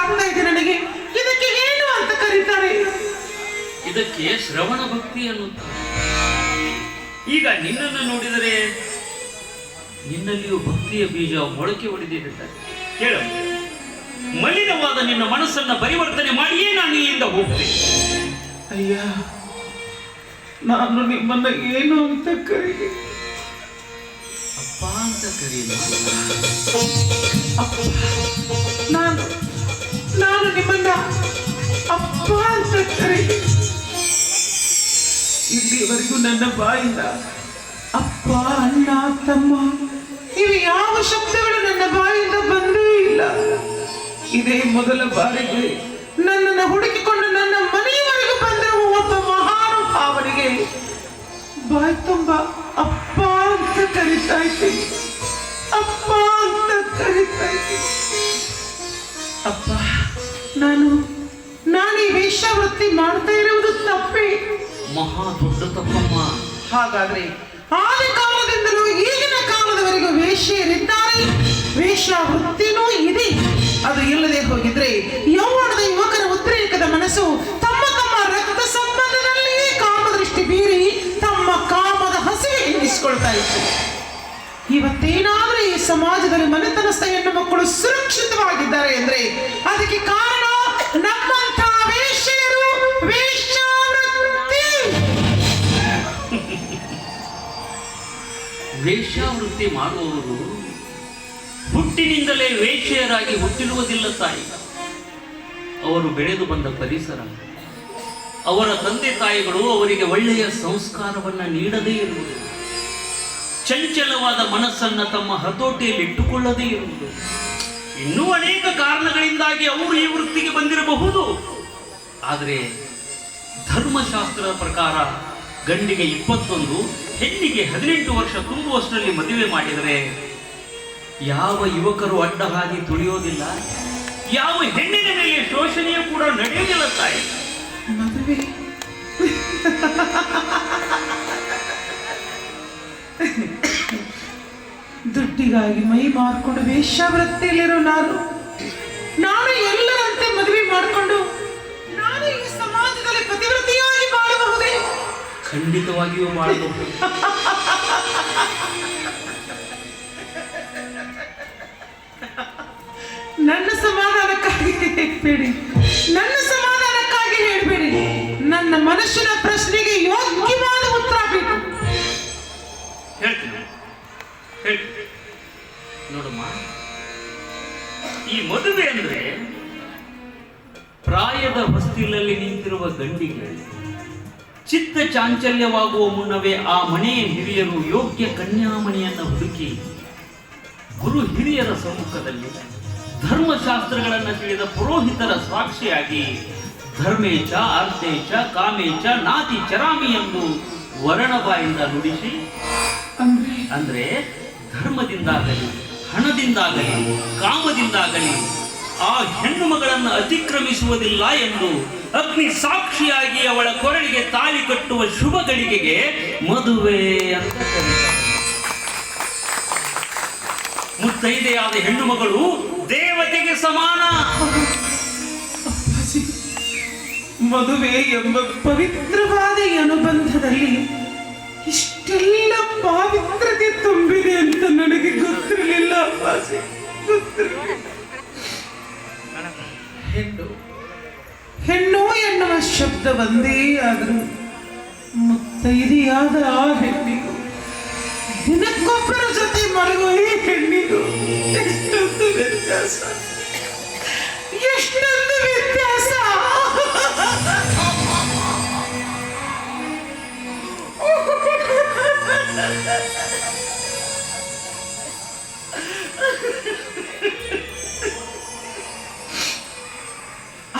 ಗೊತ್ತಾಗ್ತಾ ಇದೆ ನನಗೆ. ಇದಕ್ಕೆ ಏನು ಅಂತ ಕರೀತಾರೆ? ಇದಕ್ಕೆ ಶ್ರವಣ ಭಕ್ತಿ ಅನ್ನುತ್ತಾರೆ. ಈಗ ನಿನ್ನನ್ನು ನೋಡಿದರೆ ನಿನ್ನಲ್ಲಿಯೂ ಭಕ್ತಿಯ ಬೀಜ ಮೊಳಕೆ ಹೊಡೆದಿರುತ್ತಾರೆ ಕೇಳ. ಮಲಿನವಾದ ನಿನ್ನ ಮನಸ್ಸನ್ನ ಪರಿವರ್ತನೆ ಮಾಡಿಯೇ ನಾನು ಇಲ್ಲಿಂದ ಹೋಗ್ತೇನೆ. ಅಯ್ಯ ನಾನು ನಿಮ್ಮನ್ನ ಏನು ಅಂತ ಕರಿ. ಅಪ್ಪ ಅಂತ ಅಪ್ಪ ನಾನು ನಾನು ನಿಮ್ಮನ್ನ ಅಪ್ಪ ಅಂತ ಕರೀಲಿ ಇಲ್ಲಿವರೆಗೂ ನನ್ನ ಬಾಯಿಂದ ಅಪ್ಪ, ಅಣ್ಣ, ತಮ್ಮ ಇವು ಯಾವ ಶಬ್ದಗಳು ನನ್ನ ಬಾಯಿಂದ ಬಂದೇ ಇಲ್ಲ. ಇದೇ ಮೊದಲ ಬಾರಿಗೆ ನನ್ನನ್ನು ಹುಡುಕಿಕೊಂಡು ನನ್ನ ಮನೆಯವರೆಗೂ ಬಂದಿರುವ ಒಬ್ಬ ಮಹಾನುಭಾವನಿಗೆ ಬಾಯಿ ತುಂಬ ಅಪ್ಪ ಅಂತ ಕರಿತಾ ಇದ್ದೀನಿ ಅಪ್ಪ ಅಂತ ಕರಿತಾ ಇದ್ದೀನಿ ನಾನು ನಾನು ಈ ವೇಶ್ಯಾವೃತ್ತಿ ಮಾಡ್ತಾ ಇರುವುದು ತಪ್ಪೇ? ಮಹಾ ದೊಡ್ಡ ತಪ್ಪಮ್ಮ. ಹಾಗಾದ್ರೆ ಆದ ಕಾಲದಿಂದಲೂ ಈಗಿನ ಕಾಲದವರೆಗೂ ವೇಶ್ಯರಿದ್ದಾರೆ. ವೇಶ್ಯಾವೃತ್ತಿನೂ ಇದೆ. ಅದು ಇಲ್ಲದೆ ಹೋಗಿದ್ರೆ ಯೌವನದ ಯುವಕರ ಉದ್ರೇಕದ ಮನಸ್ಸು ತಮ್ಮ ತಮ್ಮ ರಕ್ತ ಸಂಬಂಧದಲ್ಲಿಯೇ ಕಾಮದೃಷ್ಟಿ ಬೀರಿ ತಮ್ಮ ಕಾಮದ ಹಸಿವೆ ಹಿಂಗಿಸ್ಕೊಳ್ತಾ ಇತ್ತು. ಇವತ್ತೇನಾದ್ರೂ ಈ ಸಮಾಜದಲ್ಲಿ ಮನೆತನಸ್ಥ ಹೆಣ್ಣು ಮಕ್ಕಳು ಸುರಕ್ಷಿತವಾಗಿದ್ದಾರೆ ಅಂದ್ರೆ ಅದಕ್ಕೆ ವೇಶ್ಯಾವೃತ್ತಿ ಮಾಡುವವರು ಹುಟ್ಟಿನಿಂದಲೇ ವೇಶ್ಯರಾಗಿ ಹುಟ್ಟಿರುವುದಿಲ್ಲ ತಾಯಿ. ಅವರು ಬೆಳೆದು ಬಂದ ಪರಿಸರ, ಅವರ ತಂದೆ ತಾಯಿಗಳು ಅವರಿಗೆ ಒಳ್ಳೆಯ ಸಂಸ್ಕಾರವನ್ನು ನೀಡದೇ ಇರುವುದು, ಚಂಚಲವಾದ ಮನಸ್ಸನ್ನು ತಮ್ಮ ಹತೋಟಿಯಲ್ಲಿ ಇಟ್ಟುಕೊಳ್ಳದೇ ಇರುವುದು. ಇನ್ನೂ ಅನೇಕ ಕಾರಣಗಳಿಂದಾಗಿ ಅವರು ಈ ವೃತ್ತಿಗೆ ಬಂದಿರಬಹುದು. ಆದರೆ ಧರ್ಮಶಾಸ್ತ್ರದ ಪ್ರಕಾರ ಗಂಡಿಗೆ ಇಪ್ಪತ್ತೊಂದು ಹೆಣ್ಣಿಗೆ ಹದಿನೆಂಟು ವರ್ಷ ತುಂಬುವಷ್ಟರಲ್ಲಿ ಮದುವೆ ಮಾಡಿದರೆ ಯಾವ ಯುವಕರು ಅಡ್ಡ ಹಾಗೆ ತುಳಿಯೋದಿಲ್ಲ? ಯಾವ ಹೆಣ್ಣಿನ ಮೇಲೆ ಶೋಷಣೆಯೂ ಕೂಡ ನಡೆಯೋದಿಲ್ಲ ತಾಯಿ ಮದುವೆ. ದುಡ್ಡಿಗಾಗಿ ಮೈ ಮಾರ್ಕೊಂಡು ವೇಶ್ಯಾವೃತ್ತಿಯಲ್ಲಿರೋ ನಾನು. ನಾನು ಖಂಡಿತವಾಗಿಯೂ ಮಾಡಬಹುದು ನನ್ನ ಸಮಾಧಾನಕ್ಕಾಗಿ ಹೇಳ್ಬೇಡಿ. ನನ್ನ ಸಮಾಧಾನಕ್ಕಾಗಿ ಹೇಳ್ಬೇಡಿ. ನನ್ನ ಮನುಷ್ಯನ ಪ್ರಶ್ನೆಗೆ ಯೋಗ್ಯವಾದ ಉತ್ತರ ಬೇಕು. ಹೇಳ್ತೀನಿ. ಹೇಳ್ತೀನಿ. ನೋಡಮ್ಮ ಈ ಮದುವೆ ಅಂದ್ರೆ ಪ್ರಾಯದ ಹೊಸ್ತಿಲಲ್ಲಿ ನಿಂತಿರುವ ಗಂಡಿಗೆ ಚಿತ್ತ ಚಾಂಚಲ್ಯವಾಗುವ ಮುನ್ನವೇ ಆ ಮನೆಯ ಹಿರಿಯರು ಯೋಗ್ಯ ಕನ್ಯಾಮಣಿಯನ್ನು ಹುಡುಕಿ ಗುರು ಹಿರಿಯರ ಸಮ್ಮುಖದಲ್ಲಿ ಧರ್ಮಶಾಸ್ತ್ರಗಳನ್ನು ತಿಳಿದ ಪುರೋಹಿತರ ಸಾಕ್ಷಿಯಾಗಿ ಧರ್ಮೇಚ ಅರ್ಥೇಚ ಕಾಮೇಚ ನಾತಿ ಚರಾಮಿ ಎಂದು ವರ್ಣಬಾಯಿಂದ ನುಡಿಸಿ ಅಂದರೆ? ಅಂದ್ರೆ ಧರ್ಮದಿಂದಾಗಲಿ ಹಣದಿಂದಾಗಲಿ ಕಾಮದಿಂದಾಗಲಿ ಆ ಹೆಣ್ಣು ಮಗಳನ್ನು ಅತಿಕ್ರಮಿಸುವುದಿಲ್ಲ ಎಂದು ಅಗ್ನಿ ಸಾಕ್ಷಿಯಾಗಿ ಅವಳ ಕೊರಳಿಗೆ ತಾಳಿ ಕಟ್ಟುವ ಶುಭ ಗಳಿಗೆಗೆ ಮದುವೆ ಅಂತ ಮುತ್ತೈದೆಯಾದ ಹೆಣ್ಣು ಮಗಳು ದೇವತೆಗೆ ಸಮಾನ. ಮದುವೆ ಎಂಬ ಪವಿತ್ರವಾದ ಅನುಬಂಧದಲ್ಲಿ ಇಷ್ಟೆಲ್ಲ ಪಾವಿತ್ರತೆ ತುಂಬಿದೆ ಅಂತ ನನಗೆ ಗೊತ್ತಿರಲಿಲ್ಲ ಅಪ್ಪಾಜಿ ಗೊತ್ತಿರಲಿಲ್ಲ. ಹೆಣ್ಣು ಹೆಣ್ಣು ಎನ್ನುವ ಶಬ್ದ ಒಂದೇ ಆದರೂ ಮುತ್ತೈದೆಯಾದ ಆ ಹೆಣ್ಣಿಗೂ ದಿನಕ್ಕೊಬ್ಬರ ಜೊತೆ ಮಲಗುವ ಈ ಹೆಣ್ಣಿಗೂ ಎಷ್ಟೊಂದು ವ್ಯತ್ಯಾಸ ಎಷ್ಟೊಂದು ವ್ಯತ್ಯಾಸ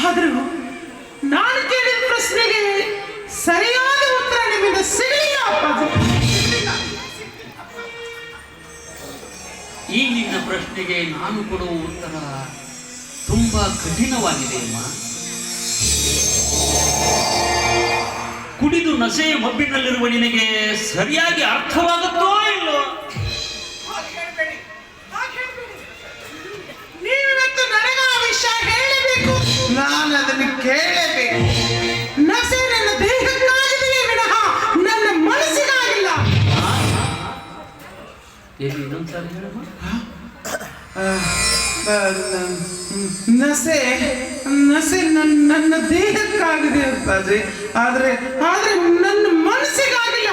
ಆದರೂ ಈ ನಿನ್ನ ಪ್ರಶ್ನೆಗೆ ನಾನು ಕೊಡುವ ಉತ್ತರ ತುಂಬಾ ಕಠಿಣವಾಗಿದೆ ಅಮ್ಮ. ಕುಡಿದು ನಶೆ ಮಬ್ಬಿನಲ್ಲಿರುವ ನಿನಗೆ ಸರಿಯಾಗಿ ಅರ್ಥವಾಗುತ್ತೋ ಇಲ್ಲೋ? ನಾನು ಅದನ್ನು ಕೇಳಬೇಕು. ನಸೆ ಎಲ್ಲಿ ಇನ್ನೊಂದ್ಸಾರಿ ಹೇಳಮ್ಮ ನಸೆ ನಸೆ ನನ್ನ ನನ್ನ ದೇಹಕ್ಕಾಗಿದೆ ಅಂತಾದ್ರೆ ಆದರೆ ಆದರೆ ನನ್ನ ಮನಸ್ಸಿಗಾಗಿಲ್ಲ.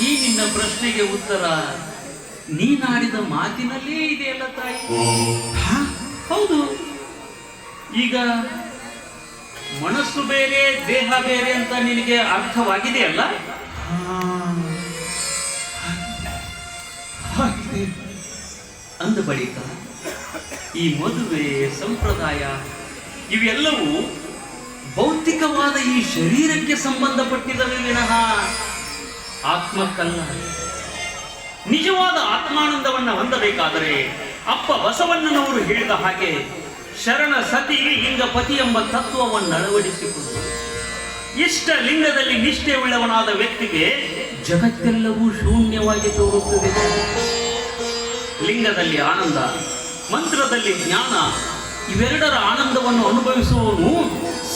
ಈ ನಿನ್ನ ಪ್ರಶ್ನೆಗೆ ಉತ್ತರ ನೀನಾಡಿದ ಮಾತಿನಲ್ಲೇ ಇದೆಯಲ್ಲ ತಾಯಿ? ಹೌದು. ಈಗ ಮನಸ್ಸು ಬೇರೆ ದೇಹ ಬೇರೆ ಅಂತ ನಿನಗೆ ಅರ್ಥವಾಗಿದೆಯಲ್ಲ? ಅಂದ ಬಳಿಕ ಈ ಮದುವೆ ಸಂಪ್ರದಾಯ ಇವೆಲ್ಲವೂ ಭೌತಿಕವಾದ ಈ ಶರೀರಕ್ಕೆ ಸಂಬಂಧಪಟ್ಟಿದ್ದವೆ ವಿನಃ. ಆತ್ಮಕ್ಕಲ್ಲ. ನಿಜವಾದ ಆತ್ಮಾನಂದವನ್ನು ಹೊಂದಬೇಕಾದರೆ ಅಪ್ಪ ಬಸವಣ್ಣನವರು ಹೇಳಿದ ಹಾಗೆ ಶರಣ ಸತಿ ಲಿಂಗ ಪತಿ ಎಂಬ ತತ್ವವನ್ನು ಅಳವಡಿಸಿಕೊಂಡು ಇಷ್ಟ ಲಿಂಗದಲ್ಲಿ ನಿಷ್ಠೆ ಉಳ್ಳವನಾದ ವ್ಯಕ್ತಿಗೆ ಜಗತ್ತೆಲ್ಲವೂ ಶೂನ್ಯವಾಗಿ ತೋರುತ್ತದೆ. ಲಿಂಗದಲ್ಲಿ ಆನಂದ, ಮಂತ್ರದಲ್ಲಿ ಜ್ಞಾನ, ಇವೆರಡರ ಆನಂದವನ್ನು ಅನುಭವಿಸುವವನು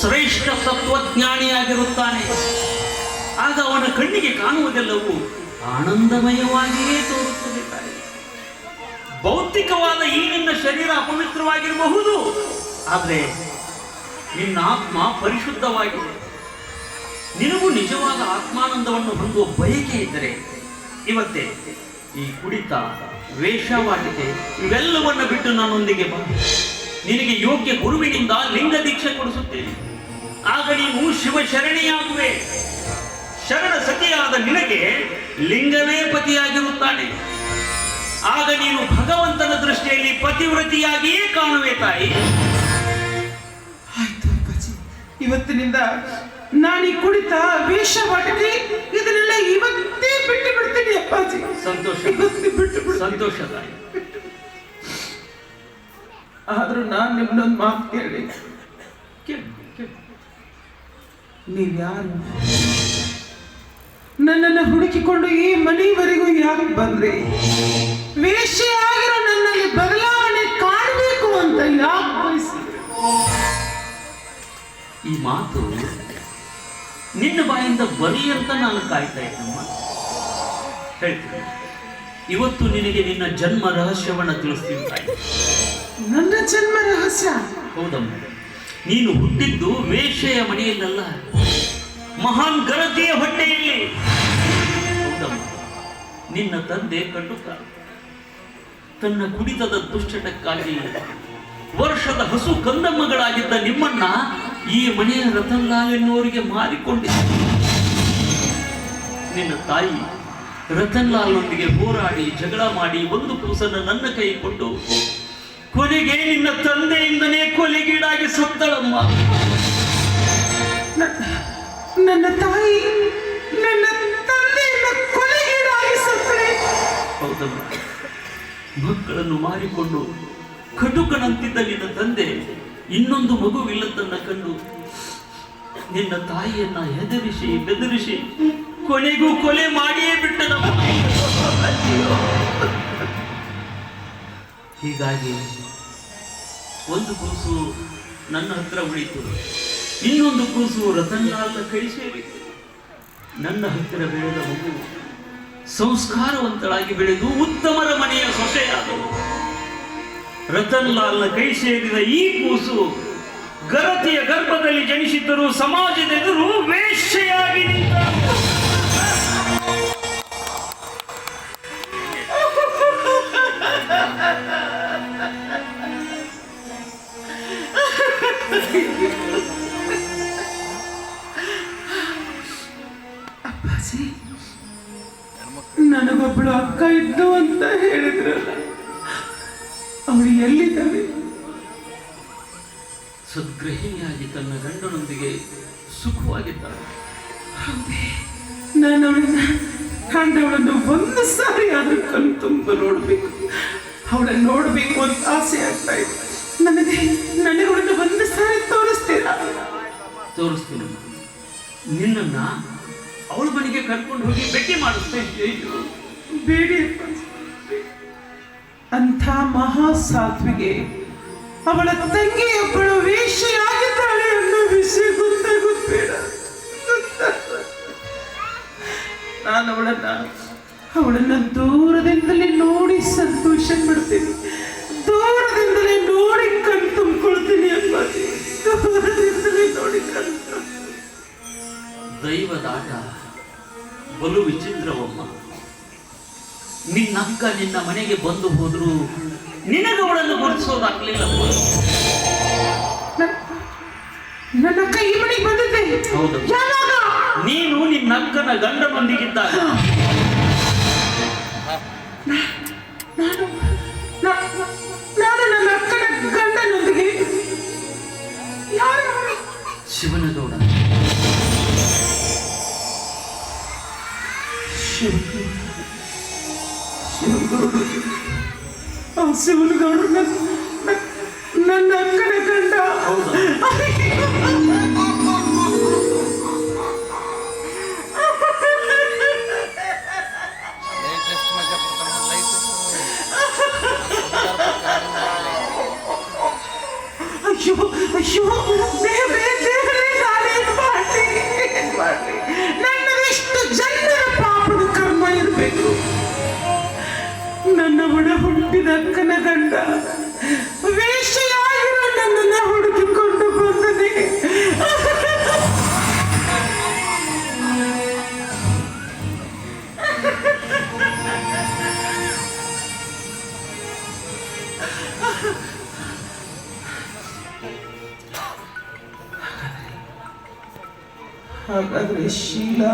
ಶ್ರೇಷ್ಠ ತತ್ವಜ್ಞಾನಿಯಾಗಿರುತ್ತಾನೆ. ಆಗ ಅವನ ಕಣ್ಣಿಗೆ ಕಾಣುವುದೆಲ್ಲವೂ ಆನಂದಮಯವಾಗಿಯೇ ತೋರುತ್ತದೆ ಭೌತಿಕವಾದ ಈ ನಿನ್ನ ಶರೀರ ಅಪವಿತ್ರವಾಗಿರಬಹುದು. ಆದರೆ ನಿನ್ನ ಆತ್ಮ ಪರಿಶುದ್ಧವಾಗಿದೆ. ನಿನಗೂ ನಿಜವಾದ ಆತ್ಮಾನಂದವನ್ನು ಹೊಂದುವ ಬಯಕೆ ಇದ್ದರೆ ಇವತ್ತೇ ಈ ಕುಡಿತ ವೇಷವಾಟಿಕೆ ಇವೆಲ್ಲವನ್ನು ಬಿಟ್ಟು ನನ್ನೊಂದಿಗೆ ಬಾ. ನಿನಗೆ ಯೋಗ್ಯ ಗುರುವಿನಿಂದ ಲಿಂಗ ದೀಕ್ಷೆ ಕೊಡಿಸುತ್ತೇನೆ. ಆಗ ನೀನು ಶಿವ ಶರಣಿಯಾಗುವೆ ಶರಣ ಸತಿಯಾದ ನಿನಗೆ ಲಿಂಗವೇ ಪತಿಯಾಗಿರುತ್ತಾನೆ. ಆಗ ನೀನು ಭಗವಂತನ ದೃಷ್ಟಿಯಲ್ಲಿ ಪತಿವ್ರತಿಯಾಗಿಯೇ ಕಾಣುವೆ ತಾಯಿ. ಇವತ್ತಿನಿಂದ ನಾನು ಕುಡಿತ ವೇಷವಾಟಿಕೆ ಇದನ್ನೆಲ್ಲ ಇವತ್ತೇ ಬಿಟ್ಟು ಬಿಡ್ತೀನಿ ಸಂತೋಷ ತಾಯಿ ಆದ್ರೂ ನಾನು ನಿಮ್ಮನ್ನೊಂದು ಮಾತು ಕೇಳಿ. ಕೇಳು, ಯಾರು ನೀವ್ಯಾರು? ನನ್ನನ್ನು ಹುಡುಕಿಕೊಂಡು ಈ ಮನೆಯವರೆಗೂ ಯಾಕೆ ಬಂದ್ರಿ? ಆಗಿರೋ ನನ್ನಲ್ಲಿ ಬದಲಾವಣೆ ಕಾಣಬೇಕು ಅಂತ ಯಾಕೆ ಬಯಸಿದ್ರಿ? ಈ ಮಾತು ನಿನ್ನ ಬಾಯಿಂದ ಬರೀ ಅಂತ ನಾನು ಕಾಯ್ತಾ ಇದ್ದೆ ಹೇಳ್ತೀನಿ. ಇವತ್ತು ನಿನಗೆ ನಿನ್ನ ಜನ್ಮ ರಹಸ್ಯವನ್ನು ತಿಳಿಸ್ತೀನಿ ತಾಯಿ. ನನ್ನ ಜನ್ಮ ರಹಸ್ಯ? ಹೌದಮ್ಮ. ನೀನು ಹುಟ್ಟಿದ್ದು ವೇಷೆಯ ಮನೆಯಲ್ಲಲ್ಲ. ಮಹಾನ್ ಗರತಿಯ ಹೊಟ್ಟೆಯಲ್ಲಿ. ಹೌದಮ್ಮ. ನಿನ್ನ ತಂದೆ ಕಟುಕ. ತನ್ನ ಕುಡಿತದ ದುಶ್ಚಟಕ್ಕಾಗಿ ವರ್ಷದ ಹಸು ಕಂದಮ್ಮಗಳಾಗಿದ್ದ ನಿಮ್ಮನ್ನ ಈ ಮನೆಯ ರತನ್ ಲಾಲ್ ಎನ್ನುವರಿಗೆ ಮಾರಿಕೊಂಡಿದ್ದ. ನಿನ್ನ ತಾಯಿ ರತನ್ ಲಾಲ್ನೊಂದಿಗೆ ಹೋರಾಡಿ ಜಗಳ ಮಾಡಿ ಒಂದು ಕೂಸನ್ನು ನನ್ನ ಕೈ ಕೊಟ್ಟು ಕೊನೆಗೆ ನಿನ್ನ ತಂದೆಯಿಂದನೇ ಕೊಲೆಗೀಡಾಗಿ ಸತ್ತಳಮ್ಮ. ನನ್ನ ತಾಯಿ ನನ್ನ ಕೊಲೆಗೀಡಾಗಿ ಹೌದಮ್ಮ. ಮಕ್ಕಳನ್ನು ಮಾರಿಕೊಂಡು ಕಟುಕನಂತಿದ್ದ ನಿನ್ನ ತಂದೆ ಇನ್ನೊಂದು ಮಗುವಿಲ್ಲದನ್ನ ಕಂಡು ನಿನ್ನ ತಾಯಿಯನ್ನ ಹೆದರಿಸಿ ಬೆದರಿಸಿ ಕೊನೆಗೂ ಕೊಲೆ ಮಾಡಿಯೇ ಬಿಟ್ಟನಮ್ಮ ಹೀಗಾಗಿ ಒಂದು ಕೂಸು ನನ್ನ ಹತ್ರ ಉಳಿತು. ಇನ್ನೊಂದು ಕೂಸು ರತನ್ಲಾಲ್ನ ಕೈ ಸೇರಿತು ನನ್ನ ಹತ್ತಿರ ಬೆಳೆದ ಮಗು ಸಂಸ್ಕಾರವಂತಳಾಗಿ ಬೆಳೆದು ಉತ್ತಮರ ಮನೆಯ ಸೊಸೆಯಾದ ರತನ್ ಲಾಲ್ನ ಕೈ ಸೇರಿದ ಈ ಕೂಸು ಗರತಿಯ ಗರ್ಭದಲ್ಲಿ ಜನಿಸಿದ್ದರೂ ಸಮಾಜದೆದುರು ವೇಷ್ಯಾಗಿ ನಿಂತ ಅಪ್ಪಾಜಿ ನನಗೊಬ್ಬಳು ಅಕ್ಕ ಇದ್ದು ಅಂತ ಹೇಳಿದ್ರಲ್ಲ ಅವಳು ಎಲ್ಲಿದ್ದಾಳೆ ಸದ್ಗೃಹಿಣಿಯಾಗಿ ತನ್ನ ಗಂಡನೊಂದಿಗೆ ಸುಖವಾಗಿದ್ದಾಳೆ. ನಾನು ಅವಳನ್ನ ಕಂಡವಳನ್ನು ಒಂದು ಸಾರಿ ಆದ್ರೂ ಕಣ್ ತುಂಬ ನೋಡಬೇಕು. ಅವಳನ್ನ ನೋಡಬೇಕು ಅಂತ ಆಸೆ ಆಗ್ತಾ ಇದೆ. ನನಗೆ ನನಗೆ ಅವಳನ್ನ ತೋರಿಸ್ತೀನಿ ನಿನ್ನನ್ನು ಅವಳ ಮನೆಗೆ ಕರ್ಕೊಂಡು ಹೋಗಿ ಭೇಟಿ ಮಾಡಿಸ್ತೇನೆ ಬೇಡಿ. ಅಂಥ ಮಹಾ ಸಾತ್ವಿಗೆ ಅವಳ ತಂಗಿಯೊಬ್ಬಳು ವೇಷಿಯಾಗಿದ್ದಾಳೆ ಅನ್ನೋ ವಿಷಯ ಗೊತ್ತಾಗುತ್ತೇಡ ನಾನು ಅವಳನ್ನ ಅವಳನ್ನ ದೂರದಿಂದಲೇ ನೋಡಿ ಸಂತೋಷ ಪಡ್ತೀನಿ. ದೂರದಿಂದಲೇ ನೋಡಿ ಕಣ್ ತುಂಬ್ಕೊಳ್ತೀನಿ ಅಪ್ಪಾಜಿ ದೈವದಾಟ ಬಲು ವಿಚಿತ್ರವಮ್ಮ. ನಿನ್ನ ಅಕ್ಕ ನಿನ್ನ ಮನೆಗೆ ಬಂದು ಹೋದ್ರು ನಿನಗವಳನ್ನು ಗುರುತಿಸೋದಾಗ್ಲಿಲ್ಲ. ನನ್ನ ಅಕ್ಕ ಈ ಮನೆಗೆ ಬಂದಿದ್ದೆ. ಹೌದು. ನೀನು ನಿನ್ನ ಅಕ್ಕನ ಗಂಡನೊಂದಿಗಿದ್ದಾಗ. ನಾನು ನನ್ನ ಅಕ್ಕನ ಗಂಡನೊಂದಿಗೆ ಶಿವನಗೌಡ ಶಿವಗೌಡ ಆ ಶಿವನಗೌಡರು ನನ್ನ ನನ್ನ- ನನ್ನ ಅಕ್ಕನ ಗಂಡ ಹೌದಾ? ಲೇಟೆಸ್ಟ್ ಮಜಾ ಕೊಡ್ತಾನೆ ಲೇಟೆಸ್ಟ್ ಅಯ್ಯೋ ಇರಬೇಕು ನನ್ನ ಒಡ ಹುಟ್ಟಿದ ಅಕ್ಕನ ಗಂಡ ವೇಷೆಯಾಗಿರೋ ನನ್ನನ್ನ ಹುಡುಕಿಕೊಂಡು ಬಂದನೆ. ಹಾಗಾದ್ರೆ ಶೀಲಾ